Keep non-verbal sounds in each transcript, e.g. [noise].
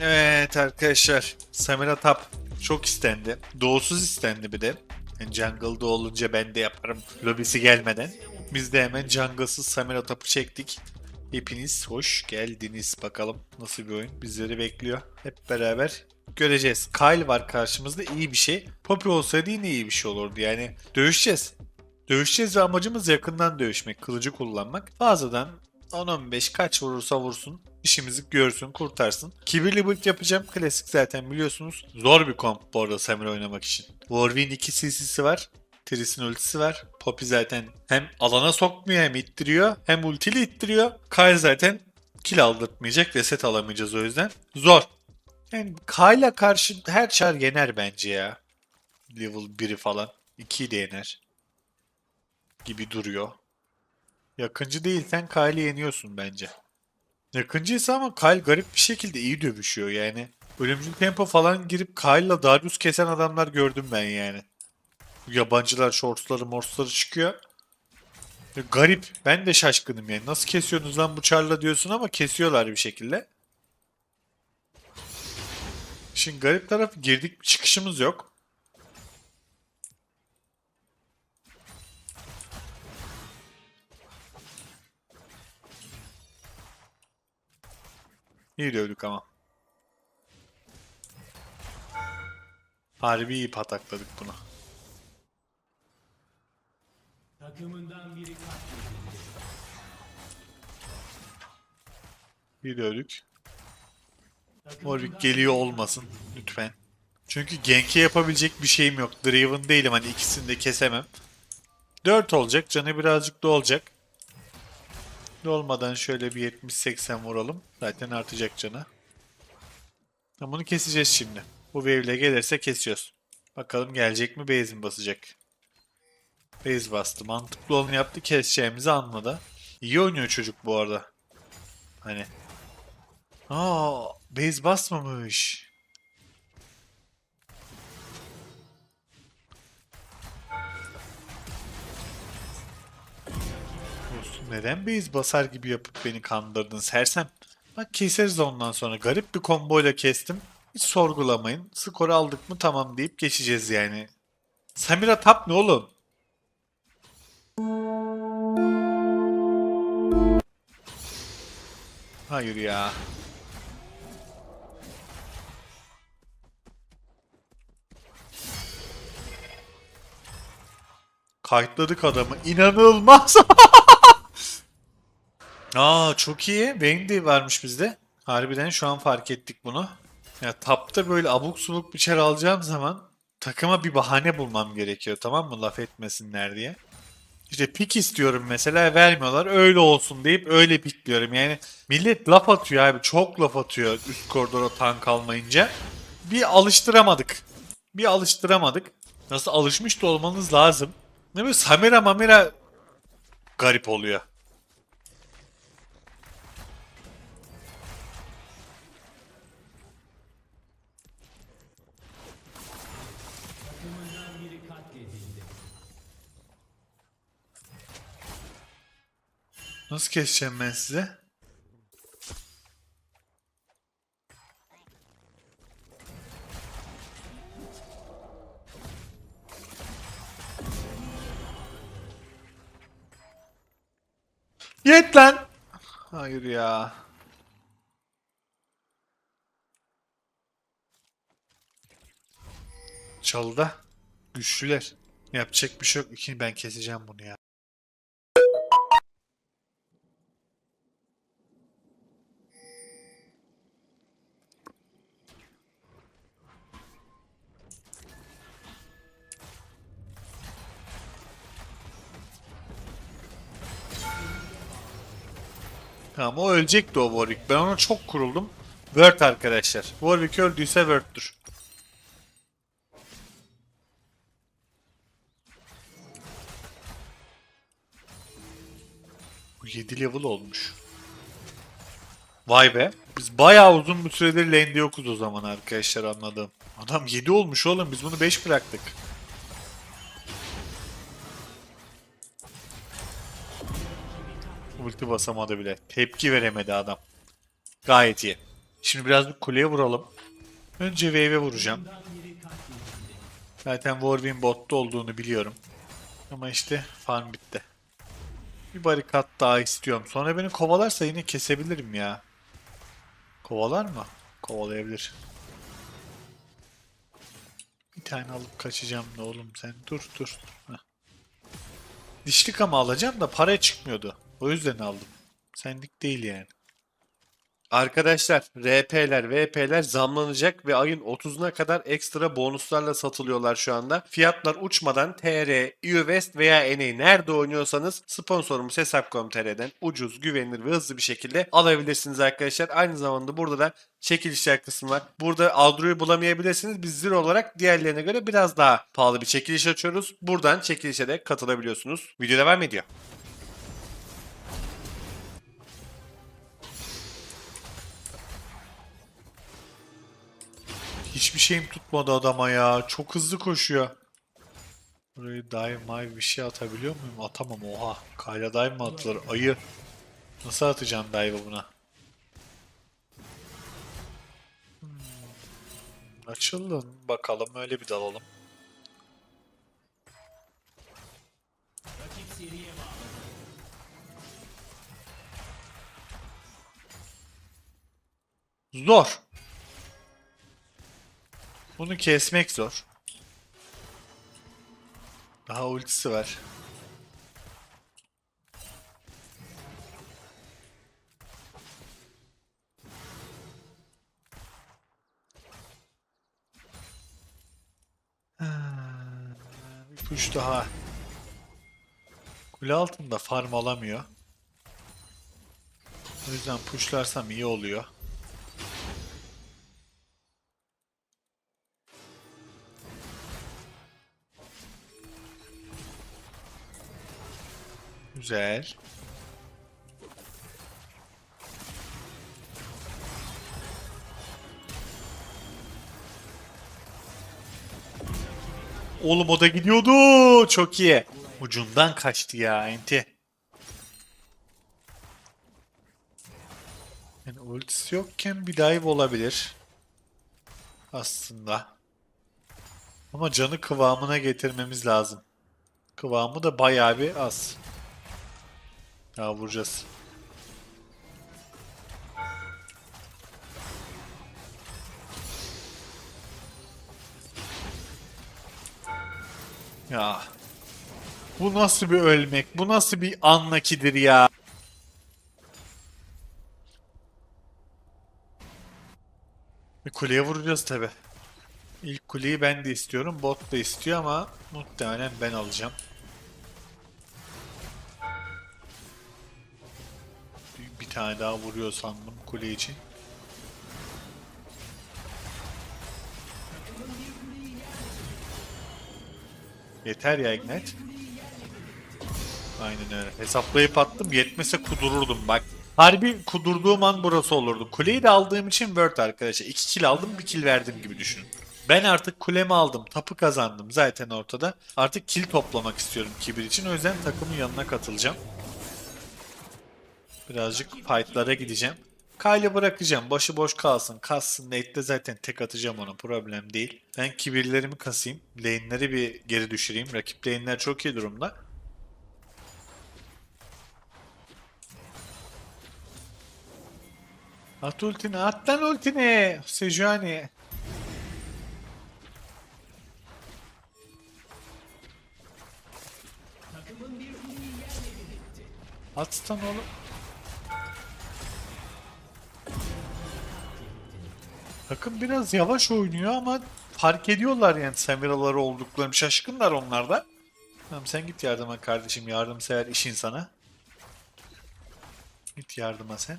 Evet arkadaşlar. Samira Tap çok istendi. Doğusuz istendi bir de. Yani jungle'da olunca ben de yaparım. Lobisi gelmeden. Biz de hemen jungle'sız Samira Tap'ı çektik. Hepiniz hoş geldiniz. Bakalım nasıl bir oyun bizleri bekliyor. Hep beraber göreceğiz. Kyle var karşımızda iyi bir şey. Poppy olsaydı yine iyi bir şey olurdu. Yani dövüşeceğiz. Dövüşeceğiz ve amacımız yakından dövüşmek, kılıcı kullanmak. Fazladan 10-15 kaç vurursa vursun. İşimizi görsün, kurtarsın. Kibirli build yapacağım. Klasik zaten biliyorsunuz. Zor bir komp bu arada Samira oynamak için. Warwick'in 2 CC'si var. Tris'in ultisi var. Poppy zaten hem alana sokmuyor hem ittiriyor. Hem ultili ittiriyor. Kyle zaten kill aldırtmayacak. Reset alamayacağız o yüzden. Zor. Yani Kyle'a karşı her çar yener bence ya. Level 1'i falan. 2'yi de yener. Gibi duruyor. Yakıncı değilsen Kyle'i yeniyorsun bence. Yakıncıysa ama Kyle garip bir şekilde iyi dövüşüyor yani. Ölümcül tempo falan girip Kyle'la Darius kesen adamlar gördüm ben yani. Yabancılar shortsları morsları çıkıyor. Ya garip. Ben de şaşkınım yani. Nasıl kesiyorsunuz lan bu çarla diyorsun ama kesiyorlar bir şekilde. Şimdi garip tarafı girdik çıkışımız yok. İyi dövdük ama. Harbi iyi patakladık bunu. Takımından biri İyi dövdük. Warwick geliyor olmasın lütfen. Çünkü Genk'e yapabilecek bir şeyim yok. Draven değilim hani ikisini de kesemem. 4 olacak. Canı birazcık da olacak. Dolmadan şöyle bir 70-80 vuralım. Zaten artacak canı. Bunu keseceğiz şimdi. Bu wave'le gelirse kesiyoruz. Bakalım gelecek mi base mi basacak. Base bastı. Mantıklı olanı yaptı. Keseceğimizi anladı. İyi oynuyor çocuk bu arada. Hani Aa, base basmamış. Dostum, Neden base basar gibi yapıp beni kandırdın sersem? Bak keseriz ondan sonra. Garip bir komboyla kestim. Hiç sorgulamayın. Skoru aldık mı tamam deyip geçeceğiz yani. Samira tap ne oğlum? Hayır ya. Kayıtladık adamı. İnanılmaz. [laughs] Aa çok iyi. Wendy varmış bizde. Harbiden şu an fark ettik bunu. Ya tapta böyle abuk subuk bir çar alacağım zaman takıma bir bahane bulmam gerekiyor tamam mı laf etmesinler diye. İşte pik istiyorum mesela vermiyorlar öyle olsun deyip öyle pikliyorum. Yani millet laf atıyor abi çok laf atıyor üst koridora tank almayınca. Bir alıştıramadık. Bir alıştıramadık. Nasıl alışmış da olmanız lazım. Ne böyle Samira Mamira garip oluyor. Katledildi. Nasıl keseceğim ben size? Yet lan! Hayır ya. Çalıda. Güçlüler. Yapacak bir şey yok. İki ben keseceğim bunu ya. Tamam o ölecekti o Warwick. Ben ona çok kuruldum. Word arkadaşlar. Warwick öldüyse Word'dür. 7 level olmuş. Vay be. Biz bayağı uzun bir süredir lane'de yokuz o zaman arkadaşlar anladım. Adam 7 olmuş oğlum biz bunu 5 bıraktık. Ulti basamadı bile. Tepki veremedi adam. Gayet iyi. Şimdi biraz bir kuleye vuralım. Önce wave'e vuracağım. Zaten Warwin botta olduğunu biliyorum. Ama işte farm bitti. Bir barikat daha istiyorum. Sonra beni kovalarsa yine kesebilirim ya. Kovalar mı? Kovalayabilir. Bir tane alıp kaçacağım da oğlum sen. Dur dur. Dişlik ama alacağım da para çıkmıyordu. O yüzden aldım. Senlik değil yani. Arkadaşlar RP'ler, VP'ler zamlanacak ve ayın 30'una kadar ekstra bonuslarla satılıyorlar şu anda. Fiyatlar uçmadan TR, EUWest veya NA nerede oynuyorsanız sponsorumuz Hesap.com.tr'den ucuz, güvenilir ve hızlı bir şekilde alabilirsiniz arkadaşlar. Aynı zamanda burada da çekilişler kısmı var. Burada Aldro'yu bulamayabilirsiniz. Biz Zero olarak diğerlerine göre biraz daha pahalı bir çekiliş açıyoruz. Buradan çekilişe de katılabiliyorsunuz. Video devam ediyor. Hiçbir şeyim tutmadı adama ya. Çok hızlı koşuyor. Burayı dive bir şey atabiliyor muyum? Atamam oha. Kayla dive mi atılır? Ayı. Nasıl atacağım dive'ı buna? Hmm. Açılın bakalım öyle bir dalalım. Zor. Bunu kesmek zor. Daha ultisi var. Bir push daha. Kule altında farm alamıyor. O yüzden pushlarsam iyi oluyor. Güzel. Oğlum o da gidiyordu. Çok iyi. Ucundan kaçtı ya enti. Yani ultisi yokken bir dive olabilir. Aslında. Ama canı kıvamına getirmemiz lazım. Kıvamı da bayağı bir az. Daha vuracağız. Ya. Bu nasıl bir ölmek? Bu nasıl bir anlakidir ya? Bir kuleye vuracağız tabi. İlk kuleyi ben de istiyorum. Bot da istiyor ama muhtemelen ben alacağım. Tane daha vuruyor sandım kule için. Yeter ya Ignite. Aynen öyle. Hesaplayıp attım. Yetmese kudururdum bak. Harbi kudurduğum an burası olurdu. Kuleyi de aldığım için Word arkadaşlar. 2 kill aldım, 1 kill verdim gibi düşünün. Ben artık kulemi aldım. Tapı kazandım zaten ortada. Artık kill toplamak istiyorum kibir için. O yüzden takımın yanına katılacağım. Birazcık fightlara gideceğim. Kyle bırakacağım. Başı boş kalsın. Kassın. Nate'de zaten tek atacağım ona. Problem değil. Ben kibirlerimi kasayım. Lane'leri bir geri düşüreyim. Rakip lane'ler çok iyi durumda. At ultini. At lan ultini. Sejuani. At stun oğlum. Takım biraz yavaş oynuyor ama fark ediyorlar yani Samiraları olduklarını. Şaşkınlar onlar da. Tamam sen git yardıma kardeşim. Yardımsever iş insana. Git yardıma sen.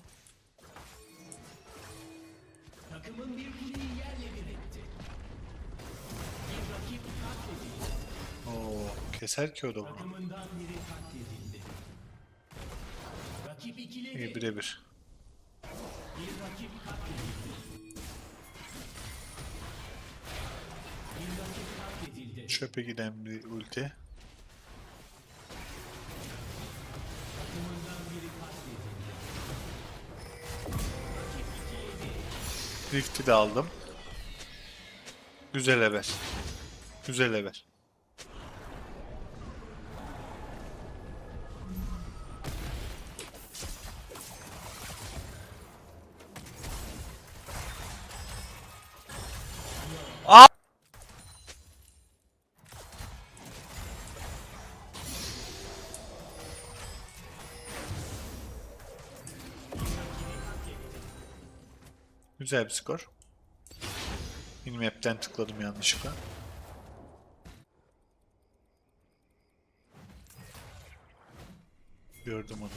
Oo, keser ki o da bunu. İyi birebir. Çöpe giden bir ulti. Rift'i de aldım. Güzel haber. Güzel haber. Güzel bir skor. Minimap'ten tıkladım yanlışlıkla. Gördüm onu.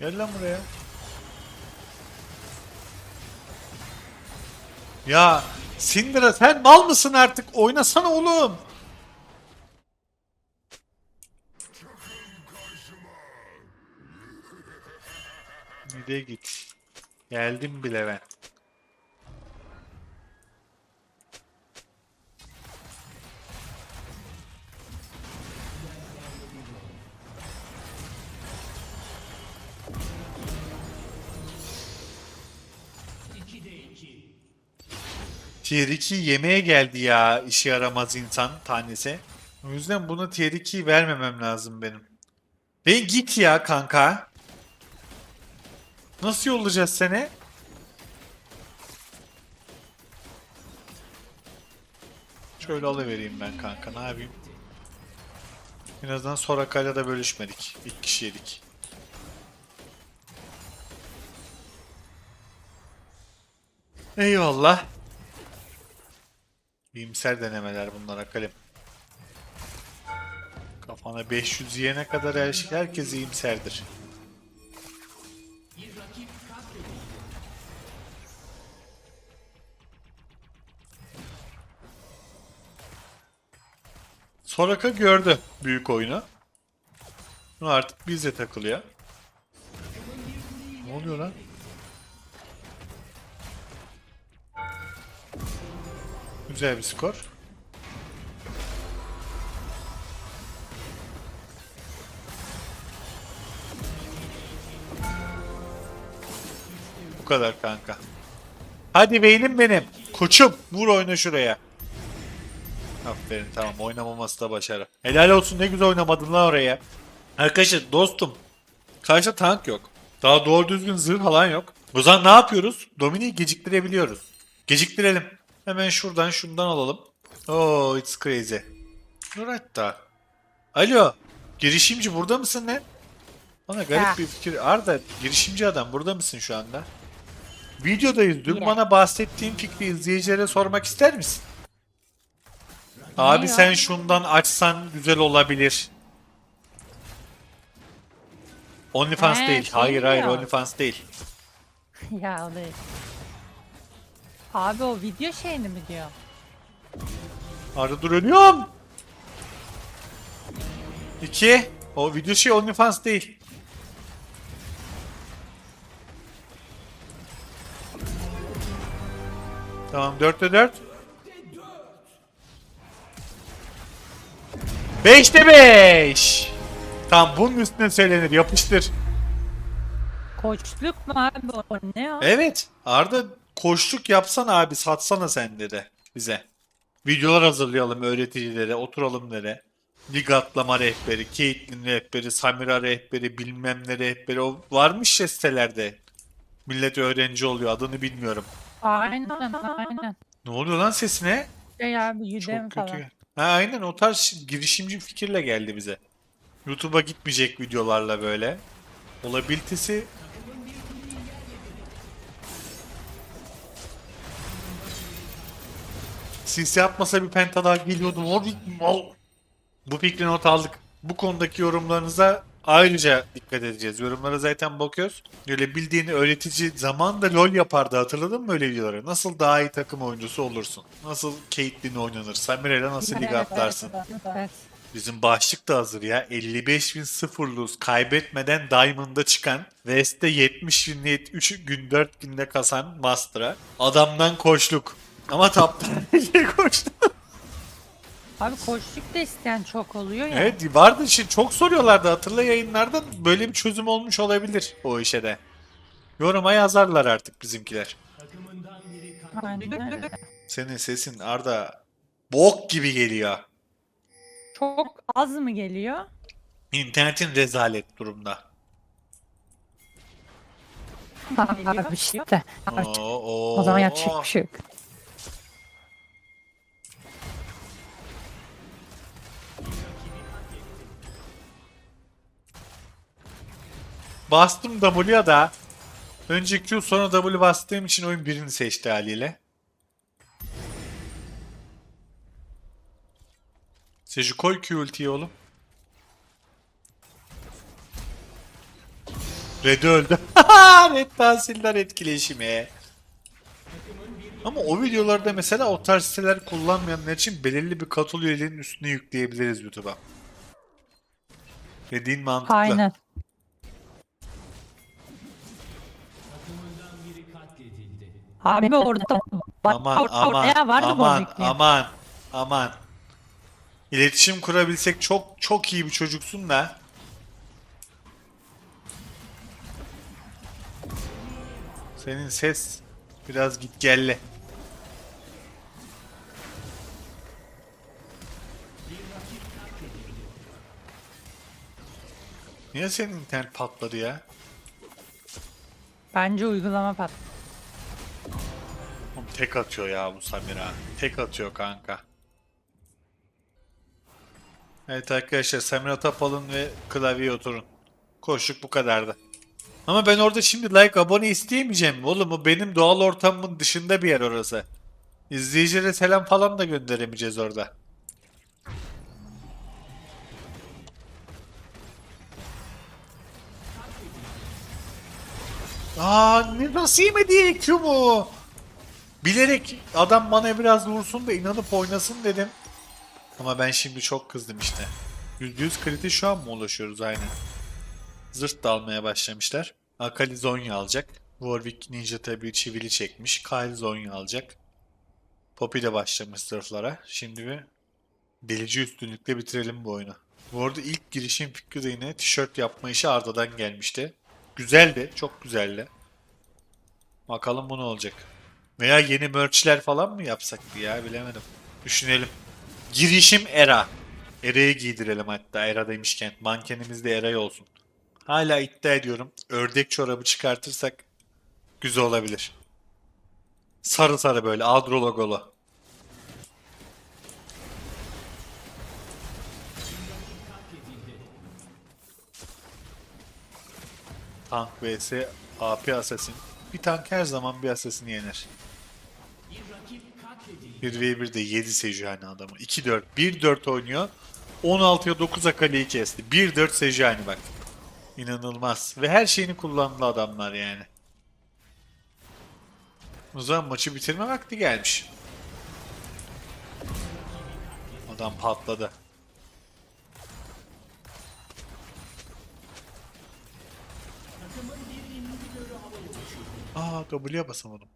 Gel lan buraya. Ya Syndra sen mal mısın artık? Oynasana oğlum. Nereye git? Geldim bile ben. Tier 2 yemeğe geldi ya işe yaramaz insan tanesi. O yüzden buna tier 2 vermemem lazım benim. Ben git ya kanka. Nasıl yollayacağız seni? Şöyle alıvereyim ben kanka ne yapayım? En azından Soraka'yla da bölüşmedik. İlk kişi yedik. Eyvallah. İyimser denemeler bunlar Akalim. Kafana 500 yene kadar her şey, herkes iyimserdir. Soraka gördü büyük oyunu. Bunu artık bizle takılıyor. Ne oluyor lan? Güzel bir skor. Bu kadar kanka. Hadi beynim benim. Koçum vur oyna şuraya. Aferin tamam oynamaması da başarı. Helal olsun ne güzel oynamadın lan oraya. Arkadaşlar dostum. Karşıda tank yok. Daha doğru düzgün zırh falan yok. O zaman ne yapıyoruz? Dominik'i geciktirebiliyoruz. Geciktirelim. Hemen şuradan şundan alalım. Oh it's crazy. Dur hatta. Alo. Girişimci burada mısın ne? Bana garip Ha. bir fikir. Arda girişimci adam burada mısın şu anda? Videodayız. Dün bana bahsettiğin fikri izleyicilere sormak ister misin? Abi sen şundan açsan güzel olabilir. OnlyFans He, değil. şey Hayır hayır diyor. OnlyFans değil. [laughs] ya o değil. Abi o video şeyini mi diyor? Arda dur ölüyorum. İki. O video şey OnlyFans değil. Tamam 4'te 4. 5'te 5. Tamam bunun üstüne söylenir yapıştır. Koçluk mu abi o ne o? Evet. Arda koçluk yapsana abi satsana sen dedi bize. Videolar hazırlayalım öğreticilere oturalım dedi. Lig atlama rehberi, Caitlyn rehberi, Samira rehberi, bilmem ne rehberi o varmış ya sitelerde. Millet öğrenci oluyor adını bilmiyorum. Aynen aynen. Ne oluyor lan sesine? Şey abi Çok kötü. falan. Ha aynen o tarz girişimci fikirle geldi bize. YouTube'a gitmeyecek videolarla böyle. Olabilitesi Sis yapmasa bir penta daha geliyordu. O bir mal. Bu fikri not aldık. Bu konudaki yorumlarınıza ayrıca dikkat edeceğiz. Yorumlara zaten bakıyoruz. Öyle bildiğin öğretici zamanında LoL yapardı hatırladın mı öyle videoları? Nasıl daha iyi takım oyuncusu olursun? Nasıl Caitlyn oynanır? Samira'yla nasıl lig [laughs] atlarsın? Evet. Bizim başlık da hazır ya. 55 bin sıfırluz kaybetmeden Diamond'a çıkan West'te 70 bin 3 gün 4 günde kasan Master'a. Adamdan koşluk. Ama taptan [laughs] koştu. Abi koşluk da isteyen çok oluyor ya. Evet vardı şimdi çok soruyorlardı hatırla yayınlarda böyle bir çözüm olmuş olabilir o işe de. Yoruma yazarlar artık bizimkiler. Aynen öyle. Senin sesin Arda bok gibi geliyor. Çok az mı geliyor? İnternetin rezalet durumda. Abi işte. Oo, oo, o zaman yapacak bir şey yok. Bastım W'ya da. Önce Q sonra W bastığım için oyun birini seçti haliyle. Seju koy Q ultiyi oğlum. [laughs] Red öldü. Red tahsiller etkileşimi. Ama o videolarda mesela o tarz siteler kullanmayanlar için belirli bir katıl üyeliğinin üstüne yükleyebiliriz YouTube'a. Dediğin mantıklı. Aynen. Abi [laughs] orada bak Aman or- aman oraya vardı aman bombik aman aman. İletişim kurabilsek çok çok iyi bir çocuksun da. Senin ses biraz git gelle. Niye senin internet patladı ya? Bence uygulama pat. Tek atıyor ya bu Samira. Tek atıyor kanka. Evet arkadaşlar Samira tap alın ve klavyeye oturun. Koşluk bu kadardı. Ama ben orada şimdi like abone isteyemeyeceğim. Oğlum o benim doğal ortamımın dışında bir yer orası. İzleyicilere selam falan da gönderemeyeceğiz orada. Aa nasıl yemedi Q mu? Bilerek adam bana biraz vursun da inanıp oynasın dedim. Ama ben şimdi çok kızdım işte. %100 kriti şu an mı ulaşıyoruz aynen. Zırt da almaya başlamışlar. Akali Zonya alacak. Warwick Ninja tabi çivili çekmiş. Kyle Zonya alacak. Poppy de başlamış zırhlara. Şimdi bir delici üstünlükle bitirelim bu oyunu. Bu arada ilk girişim fikri de yine tişört yapma işi Arda'dan gelmişti. Güzeldi, çok güzeldi. Bakalım bu ne olacak. Veya yeni merchler falan mı yapsak ya bilemedim. Düşünelim. Girişim Era. Era'yı giydirelim hatta Era demişken. Mankenimiz de Era'yı olsun. Hala iddia ediyorum. Ördek çorabı çıkartırsak güzel olabilir. Sarı sarı böyle Adro logolu. Tank vs AP Assassin. Bir tank her zaman bir Assassin'i yener. Bir rakip katledildi. 1v1'de 7 Sejuani adamı. 2-4. 1-4 oynuyor. 16'ya 9 Akali'yi kesti. 1-4 Sejuani bak. İnanılmaz. Ve her şeyini kullandı adamlar yani. O zaman maçı bitirme vakti gelmiş. Adam patladı. Aa W'ye basamadım.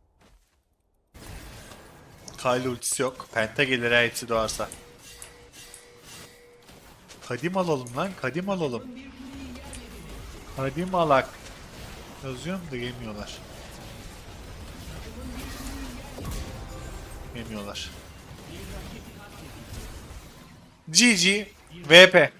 Kyle ultisi yok. Penta gelir ha hepsi doğarsa. Kadim alalım lan. Kadim alalım. Kadim alak. Yazıyorum da yemiyorlar. Yemiyorlar. GG VP.